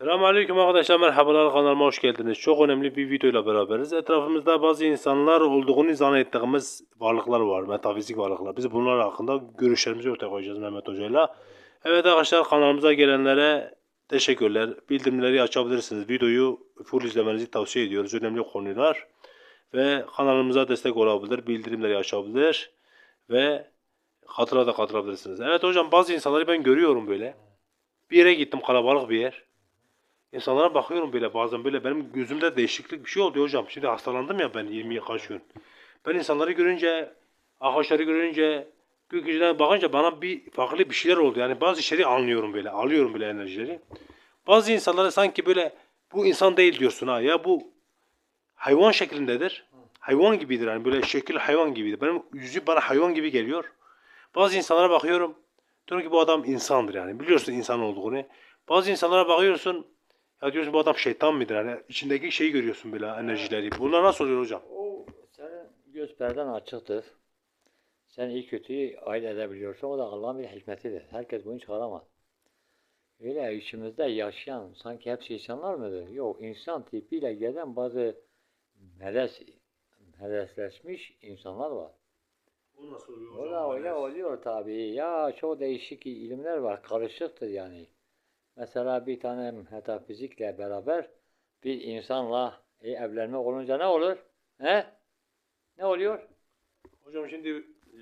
Selamünaleyküm arkadaşlar merhabalar kanalıma hoş geldiniz. Çok önemli bir videoyla beraberiz. Etrafımızda bazı insanlar olduğunu zannettiğimiz varlıklar var. Metafizik varlıklar. Biz bunlar hakkında görüşlerimizi ortaya koyacağız Mehmet Hoca'yla. Evet arkadaşlar kanalımıza gelenlere teşekkürler. Bildirimleri açabilirsiniz. Videoyu full izlemenizi tavsiye ediyoruz. Önemli konular. Ve kanalımıza destek olabilir. Bildirimleri açabilir. Ve hatıra da katılabilirsiniz. Evet hocam bazı insanları ben görüyorum böyle. Bir yere gittim kalabalık bir yer. İnsanlara bakıyorum böyle bazen böyle benim gözümde değişiklik bir şey oldu hocam. Şimdi hastalandım ya ben 20 kaç. Ben insanları görünce, ağaçları görünce, gökyüzüne bakınca bana bir farklı bir şeyler oldu. Yani bazı şeyleri anlıyorum böyle, alıyorum böyle enerjileri. Bazı insanlara sanki böyle bu insan değil diyorsun ha ya bu hayvan şeklindedir. Hayvan gibidir yani böyle şekil hayvan gibidir. Benim yüzü bana hayvan gibi geliyor. Bazı insanlara bakıyorum. Diyorum ki bu adam insandır yani. Biliyorsun insan olduğunu. Bazı insanlara bakıyorsun. Ya diyorsun bu adam şeytan mıdır? Yani içindeki şeyi görüyorsun böyle enerjileri. Bunlar nasıl oluyor hocam? O senin göz perden açıktır. Sen iyi kötüyü ayırt edebiliyorsun. O da Allah'ın bir hikmetidir. Herkes bunu çıkaramaz. Öyle içimizde yaşayan sanki hepsi insanlar mıdır? Yok insan tipiyle gelen bazı melez, melezleşmiş insanlar var. Bu nasıl oluyor O da öyle oluyor tabii. Ya çok değişik ilimler var. Karışıktır yani. Mesela bir tane metafizikle beraber bir insanla e, evlenme olunca ne olur? He? Ne oluyor? Hocam şimdi e,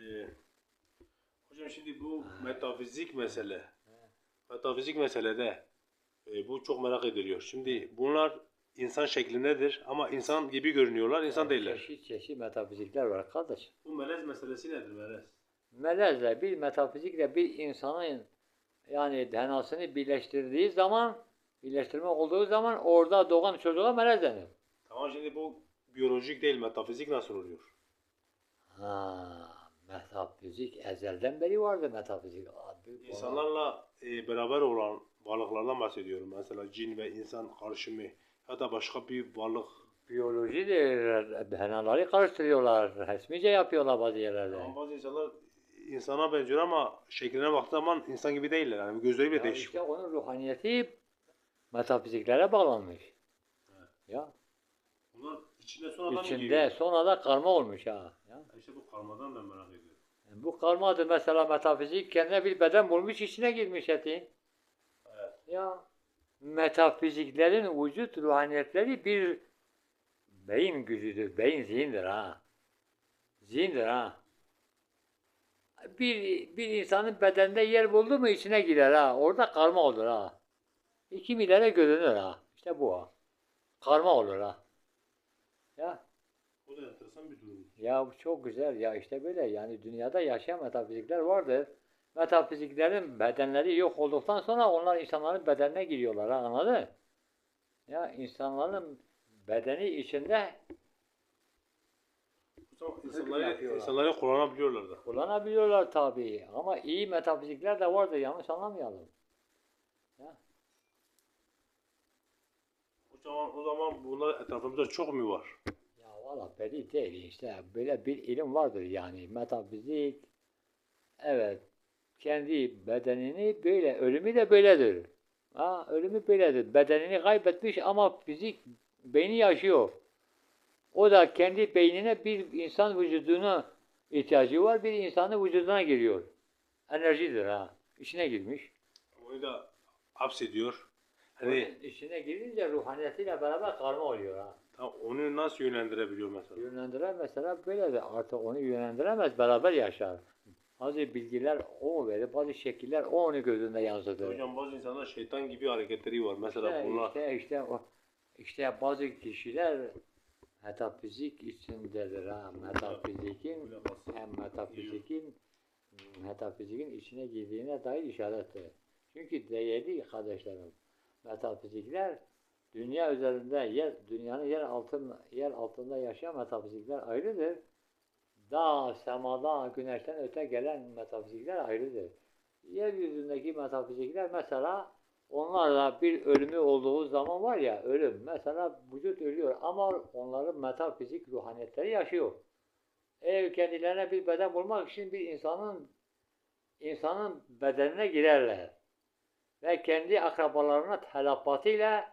hocam şimdi bu metafizik mesele. Metafizik meselede e, bu çok merak ediliyor. Şimdi bunlar insan şeklindedir ama insan gibi görünüyorlar, insan değiller. Çeşit çeşit metafizikler var kardeş. Bu melez meselesi nedir melez? Melezle bir metafizikle bir insanın yani DNA'sını birleştirdiği zaman birleştirme olduğu zaman orada doğan çocuğa melez denir. Tamam şimdi bu biyolojik değil metafizik nasıl oluyor? Ha, metafizik ezelden beri vardı metafizik. İnsanlarla e, beraber olan varlıklardan bahsediyorum. Mesela cin ve insan karışımı ya da başka bir varlık. Biyolojidir. DNA'ları karıştırıyorlar. Resmice yapıyorlar bazı yerlerde. Ama bazı insanlar insana benziyor ama şekline baktığı zaman insan gibi değiller. Yani gözleri bile Ya değişik. işte onun ruhaniyeti metafiziklere bağlanmış. Ya Bunlar içinde sonradan mı içinde giriyor? sonra da karma olmuş ha. Ya. İşte bu karmadan ben merak ediyorum. Yani bu karmadır mesela metafizik kendine bir beden bulmuş içine girmiş eti. Evet. Ya metafiziklerin vücut ruhaniyetleri bir beyin gücüdür. Beyin zihindir ha. Zihindir ha. Bir, bir insanın bedeninde yer buldu mu içine girer ha. Orada karma olur ha. İki milyara görünür ha. İşte bu ha. Karma olur ha. Ya. O da enteresan bir durum. Ya bu çok güzel ya işte böyle yani dünyada yaşayan metafizikler vardır. Metafiziklerin bedenleri yok olduktan sonra onlar insanların bedenine giriyorlar ha anladın? Ya insanların bedeni içinde insanları, insanları kullanabiliyorlar da. kullanabiliyorlar tabii ama iyi metafizikler de vardır yanlış anlamayalım. O zaman, o zaman bunlar etrafımızda çok mu var? Ya valla belli değil işte böyle bir ilim vardır yani metafizik evet kendi bedenini böyle ölümü de böyledir. Ha ölümü böyledir. Bedenini kaybetmiş ama fizik beyni yaşıyor. O da kendi beynine bir insan vücuduna ihtiyacı var. Bir insanın vücuduna giriyor. Enerjidir ha. İçine girmiş. Onu da hapsediyor. Hani Onun içine girince ruhaniyetiyle beraber karma oluyor ha. tam onu nasıl yönlendirebiliyor mesela? Yönlendiren mesela böyle de artık onu yönlendiremez beraber yaşar. Bazı bilgiler o verir, bazı şekiller o onu gözünde yansıtır. Hocam bazı insanlar şeytan gibi hareketleri var. Mesela işte, bunlar. işte, işte, o, işte bazı kişiler metafizik içindedir ha. Metafizikin hem metafizikin metafizikin içine girdiğine dair işarettir. Çünkü değerli kardeşlerim, metafizikler dünya üzerinde yer dünyanın yer altın yer altında yaşayan metafizikler ayrıdır. Dağ, semada, güneşten öte gelen metafizikler ayrıdır. Yeryüzündeki metafizikler mesela onlarla bir ölümü olduğu zaman var ya ölüm. Mesela vücut ölüyor ama onların metafizik ruhaniyetleri yaşıyor. Eğer kendilerine bir beden bulmak için bir insanın insanın bedenine girerler. ve kendi akrabalarına telepatiyle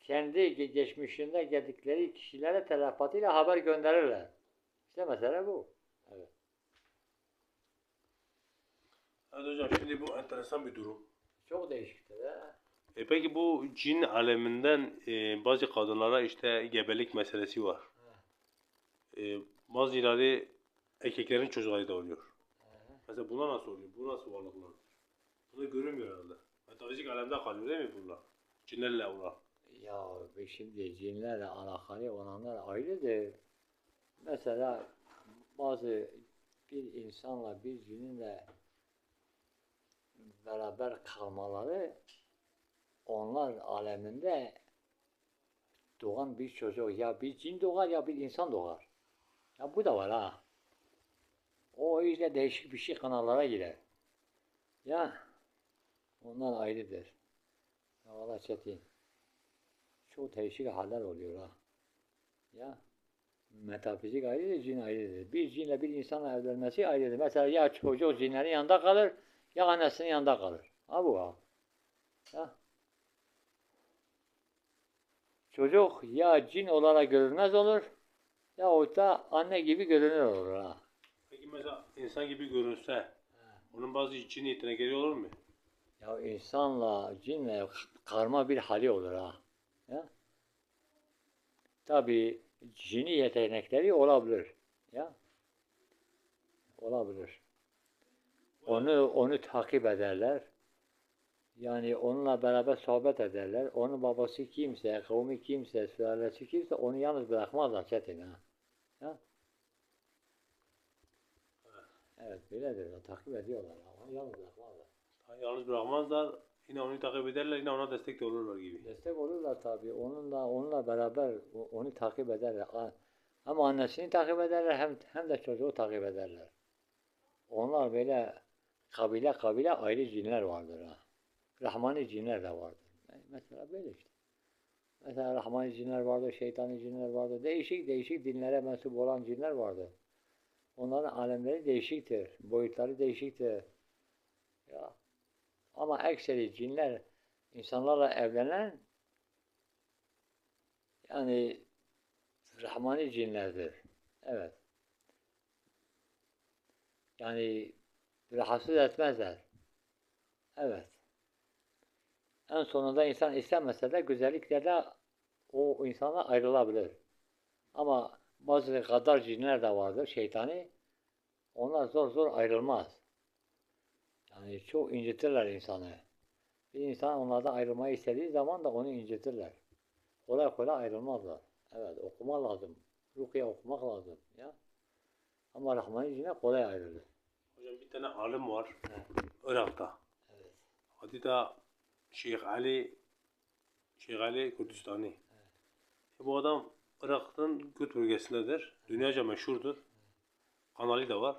kendi ge- geçmişinde geldikleri kişilere telepatiyle haber gönderirler. İşte mesele bu. Evet. Evet hocam şimdi bu enteresan bir durum. Çok değişiktir. He? E peki bu cin aleminden e, bazı kadınlara işte gebelik meselesi var. E, bazıları erkeklerin çocukları da oluyor. Mesela buna nasıl oluyor? Bu nasıl varlıklar? Bunu görünmüyor herhalde. Metafizik alemde kalıyor değil mi bunlar? Cinlerle olan. Ya be şimdi cinlerle alakalı olanlar ayrıdır. Mesela bazı bir insanla bir cininle beraber kalmaları onlar aleminde doğan bir çocuk ya bir cin doğar ya bir insan doğar. Ya bu da var ha. O işte değişik bir şey kanallara girer. Ya onlar ayrıdır. Ya valla çetin. Çok değişik haller oluyor ha. Ya metafizik ayrıdır, cin ayrıdır. Bir cinle bir insanla evlenmesi ayrıdır. Mesela ya çocuk cinlerin yanında kalır ya annesinin yanında kalır. Ha bu ha. Ya. Çocuk ya cin olarak görünmez olur ya da anne gibi görünür olur ha. Peki mesela insan gibi görünse onun bazı cin niyetine geliyor olur mu? Ya insanla cinle karma bir hali olur ha. Ya. Tabi cini yetenekleri olabilir. Ya. Olabilir. Onu onu takip ederler. Yani onunla beraber sohbet ederler. Onun babası kimse, kavmi kimse, sülalesi kimse onu yalnız bırakmazlar çetin ha. Ya. Evet böyledir. Takip ediyorlar. Onu yalnız bırakmazlar. Yalnız bırakmazlar. Yine onu takip ederler. Yine ona destek de olurlar gibi. Destek olurlar tabii. Onunla onunla beraber onu takip ederler. Hem annesini takip ederler hem hem de çocuğu takip ederler. Onlar böyle kabile kabile ayrı cinler vardır ha. Rahmani cinler de vardır. Me- Mesela böyle işte. Mesela Rahmani cinler vardır, şeytani cinler vardır. Değişik değişik dinlere mensup olan cinler vardır. Onların alemleri değişiktir. Boyutları değişiktir. Ya. Ama ekseri cinler insanlarla evlenen yani Rahmani cinlerdir. Evet. Yani rahatsız etmezler. Evet. En sonunda insan istemese de güzelliklerle o insana ayrılabilir. Ama bazı gadar cinler de vardır, şeytani. Onlar zor zor ayrılmaz. Yani çok incitirler insanı. Bir insan onlardan ayrılmayı istediği zaman da onu incitirler. Kolay kolay ayrılmazlar. Evet okuma lazım. Rukiye okumak lazım. Ya. Ama Rahman izniyle kolay ayrılır. Hocam bir tane alim var. Irak'ta. Evet. Adı da Şeyh Ali Şeyh Ali Kurdistani. Bu adam Irak'ın Kürt bölgesindedir. Dünyaca meşhurdur. Kanalı da var.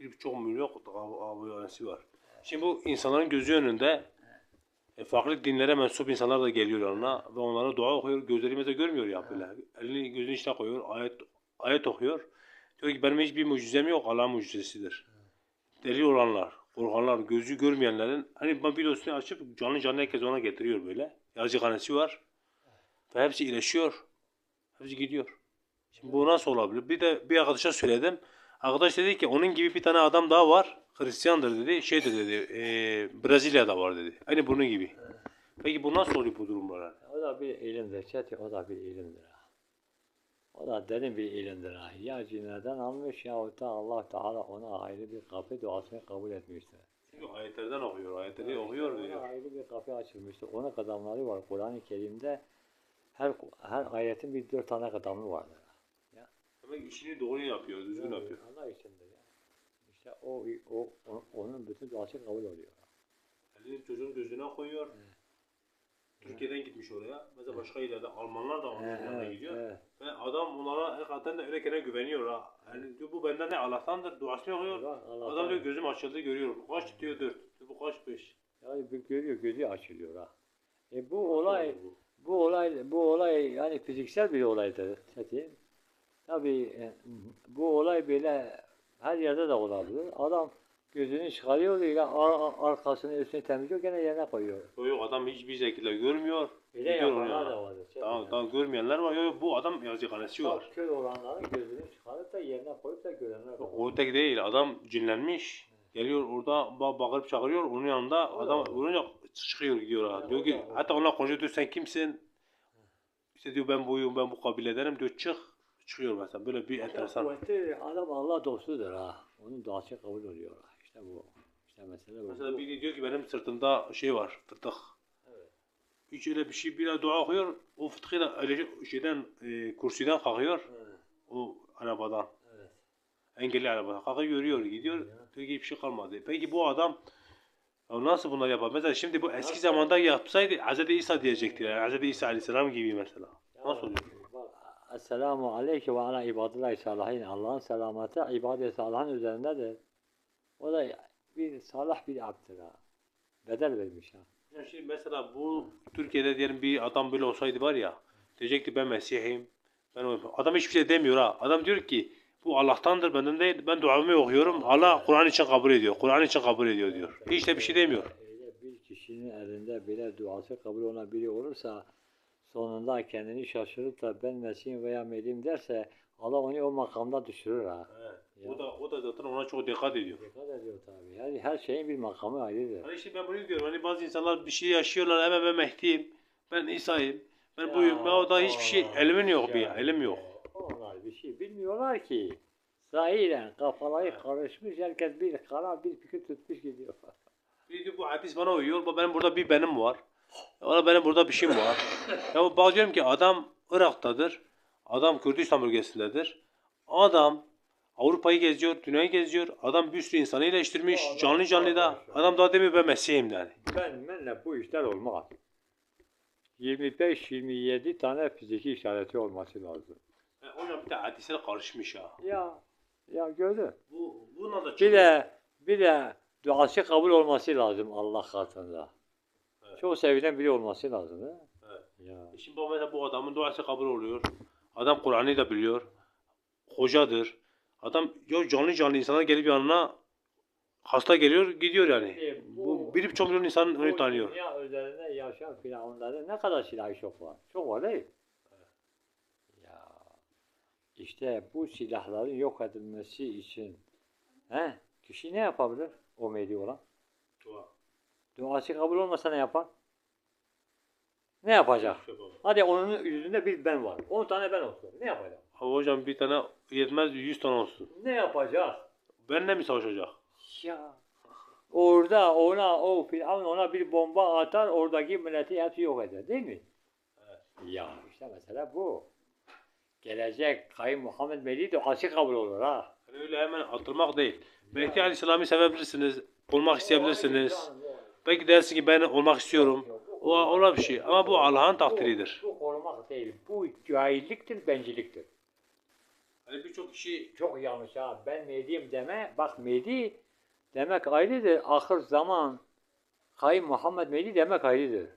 Bir çok milyon abonesi var. Şimdi bu insanların gözü önünde e, farklı dinlere mensup insanlar da geliyor yanına ve onlara dua okuyor. Gözleri mesela görmüyor ya böyle. Elini gözünün içine koyuyor. Ayet ayet okuyor. Diyor ki benim hiçbir mucizem yok. Allah'ın mucizesidir. Deli olanlar, korkanlar, gözü görmeyenlerin hani ben videosunu açıp canlı canlı herkes ona getiriyor böyle. Yazıkhanesi var. Ve hepsi iyileşiyor. Hepsi gidiyor. Şimdi bu nasıl olabilir? Bir de bir arkadaşa söyledim. Arkadaş dedi ki onun gibi bir tane adam daha var. Hristiyandır dedi. Şeydir dedi. E, Brezilya'da var dedi. Aynı bunun gibi. Peki bu nasıl oluyor bu durumlar? O da bir ilimdir. Çetin o da bir ilimdir. O da derin bir ilimdir. Ya cinlerden almış ya da Allah Teala ona ayrı bir kapı duasını kabul etmiştir. Çünkü ayetlerden okuyor. Ayetleri okuyor Ona diyor. ayrı bir kapı açılmıştır. Onun kadamları var. Kur'an-ı Kerim'de her her ayetin bir dört tane kadamı vardır. Demek işini doğru yapıyor, düzgün Yani yapıyor. Allah içindir ya. İşte o, o, onun bütün duası kabul oluyor. Elini çocuğun gözüne koyuyor. Türkiye'den gitmiş oraya. Mesela başka yerlerde Almanlar da onun yanına gidiyor. Ve adam onlara hakikaten de öyle güveniyor ha. Yani diyor bu benden ne Allah'tandır duasını okuyor. Allah'tan- Adam diyor gözüm açıldı görüyorum. Kaç diyor dört. Bu kaç beş. Yani bir görüyor, gözü açılıyor ha. E bu olay, Bu. bu olay, bu olay yani fiziksel bir olaydır. Çetin. Tabii e, bu olay böyle her yerde de olabilir. Adam Gözünü çıkarıyor, ile ar- ar- arkasını üstünü temizliyor, gene yerine koyuyor. Yok yok adam hiçbir şekilde görmüyor. Öyle Gidiyor yapanlar ona. da vardır. Şey Daha, daha görmeyenler var. Yok yok bu adam yazıkhanesi var. Çok kör olanların gözünü çıkarıp da yerine koyup da görenler var. O tek değil. Adam cinlenmiş. Geliyor orada ba- bağırıp çağırıyor. Onun yanında O da adam var. vurunca çıkıyor gidiyor. ha. Ya, Diyor o ki da var. hatta ona konuşuyor diyor sen kimsin? İşte diyor ben buyum ben bu kabiledenim diyor çık. Çıkıyor mesela böyle bir enteresan. Kuvvetli adam Allah dostudur ha. Onun duası kabul oluyor. İşte bu. İşte mesele bu. Mesela biri diyor ki benim sırtımda şey var fıtık. Evet. Hiç öyle bir şey bir dua okuyor. O fıtıkıyla öyle şeyden e, kursiden kalkıyor. Evet. O arabadan. evet. Engelli arabadan. Kalkıyor yürüyor gidiyor. Diyor ki hiçbir şey kalmadı. Peki bu adam ya nasıl bunları yapar? Mesela şimdi bu eski Nasıl? zamanda yapsaydı Hz. İsa diyecekti. Yani Hz. İsa Aleyhisselam gibi mesela. Nasıl oluyor? Esselamu aleyke ve ala ibadillahi salihin. Allah'ın selameti ibadet salihın üzerindedir. O da bir salih bir abdir ha. Bedel vermiş ha. Ya şimdi mesela bu Türkiye'de diyelim bir adam böyle olsaydı var ya diyecekti ben Mesih'im. Ben o- adam hiçbir şey demiyor ha. Adam diyor ki bu Allah'tandır benden değil. Ben duamı okuyorum. Allah Kur'an için kabul ediyor. Kur'an için kabul ediyor diyor. Hiç de bir şey demiyor. Öyle bir kişinin elinde böyle duası kabul olan biri olursa sonunda kendini şaşırıp da ben Mesih'im veya Melih'im derse Allah onu o makamda düşürür ha. O da o da zaten ona çok dikkat ediyor. Dikkat ediyor tabii. Yani her şeyin bir makamı ayrıdır. Hani işte ben bunu diyorum. Hani bazı insanlar bir şey yaşıyorlar. Hemen ben Mehdi'yim. Ben İsa'yım. Ben Ya, buyum. Ya o da hiçbir şey. Elimin yok bir. ya. Elim yok. Onlar bir şey bilmiyorlar ki. Zahiren kafaları karışmış, herkes bir karar, bir fikir tutmuş gidiyor. Bir diyor bu hadis bana uyuyor. Benim burada bir benim var. Valla benim burada bir şeyim var. ya bazı diyorum ki adam Irak'tadır. Adam Kürdistan bölgesindedir. Adam Avrupa'yı geziyor, dünyayı geziyor. Adam bir sürü insanı iyileştirmiş. Adam- Canlı canlı da. Adam daha demiyor ben Mesih'im yani. Ben, benle bu işler olmaz. 25-27 tane fiziki işareti olması lazım. Yani hocam bir de hadisine karışmış ha. Ya, ya gördün. Bu, buna da Bir de, bir de duası kabul olması lazım Allah katında. Evet. Çok sevilen biri olması lazım. He? Evet. Ya. Şimdi bu mesela bu adamın duası kabul oluyor. Adam Kur'an'ı da biliyor. Hocadır. Adam ya canlı canlı insana gelip yanına hasta geliyor gidiyor yani. E, Bu bir çok milyon insan onu Bu tanıyor. Dünya üzerinde yaşayan firavunların ne kadar silahı çok var. Çok var değil? Ya işte bu silahların yok edilmesi için he, kişi ne yapabilir? O meyli olan. Duası kabul olmasa ne yapar? Ne yapacak? Hadi onun yüzünde bir ben var. 10 tane ben olsun. Ne yapacak? Abi hocam bir tane yetmez 100 tane olsun. Ne yapacak? Benimle mi savaşacak? Ya orada ona o Firavun ona bir bomba atar oradaki milleti hepsi yok eder değil mi? Ya işte mesela bu. Gelecek Kayın Muhammed Mehdi duası kabul olur ha. Yani öyle hemen atılmak değil. Mehdi Aleyhisselam'ı sevebilirsiniz. Olmak isteyebilirsiniz. Belki dersin ki ben olmak istiyorum. O ona bir şey. Ama bu Allah'ın takdiridir. Bu, bu korumak değil. Bu cahilliktir, bencilliktir. Hani birçok kişi Çok yanlış ha. Ben Mehdi'yim deme. Bak Mehdi demek ayrıdır. Ahir zaman Kayın Muhammed Mehdi demek ayrıdır.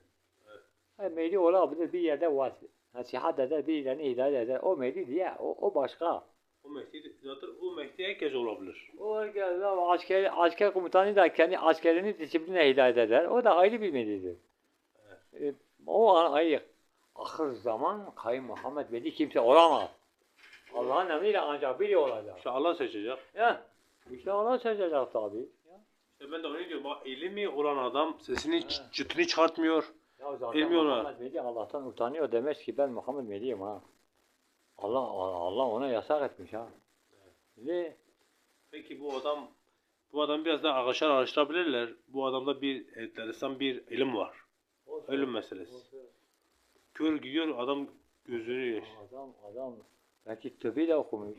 Evet. Mehdi olabilir bir yerde var. Nasihat eder, birilerini hidayet eder. O Mehdi diye, o, o başka. o Mehdi zaten o Mehdi herkes olabilir. O herkes asker, asker komutanı da kendi askerini disipline hidayet eder. O da ayrı bir Mehdi'dir. E, o an ayrı. Ahir zaman Kayın Muhammed Mehdi kimse olamaz. Allah'ın emriyle ancak biri olacak. İşte Allah seçecek. Ya işte Allah seçecek tabi. Ya. İşte ben de onu diyorum. Bak ilmi olan adam sesini çıtını çıkartmıyor. Ya zaten İlmi. Muhammed Mehdi Allah'tan utanıyor demiş ki ben Muhammed Mehdi'yim ha. Allah Allah ona yasak etmiş ha. Ne? Peki bu adam bu adam biraz daha arkadaşlar araştırabilirler. Bu adamda bir enteresan bir ilim var. Ölüm meselesi. Kör gidiyor adam gözünü yaş. Adam adam belki de okumuş.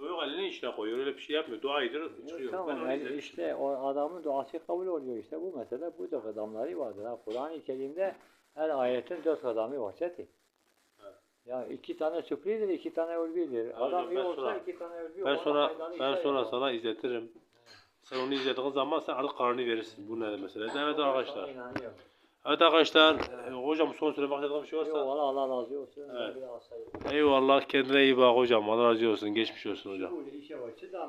Yok elini içine koyuyor öyle bir şey yapmıyor. Dua ediyor çıkıyor. ben Tamam onu yani işte o adamın duası kabul oluyor işte bu mesele bu da adamları vardır. Ha. Kur'an-ı Kerim'de her ayetin dört adamı zaten. Evet. Ya iki tane sürprizdir, iki tane ulvidir. Adam iyi ben olsa sonra- iki tane ulvi Ben sonra ben sonra yapar. sana izletirim. Sen onu izlediğin zaman sen alıp kararını verirsin. Bu ne mesela? Evet arkadaşlar. Evet arkadaşlar. e, hocam son söylemek istediğin bir şey Yok varsa. Allah Allah razı olsun. Evet. Eyvallah kendine iyi bak hocam. Allah razı olsun. Geçmiş olsun hocam. Bu işe başı da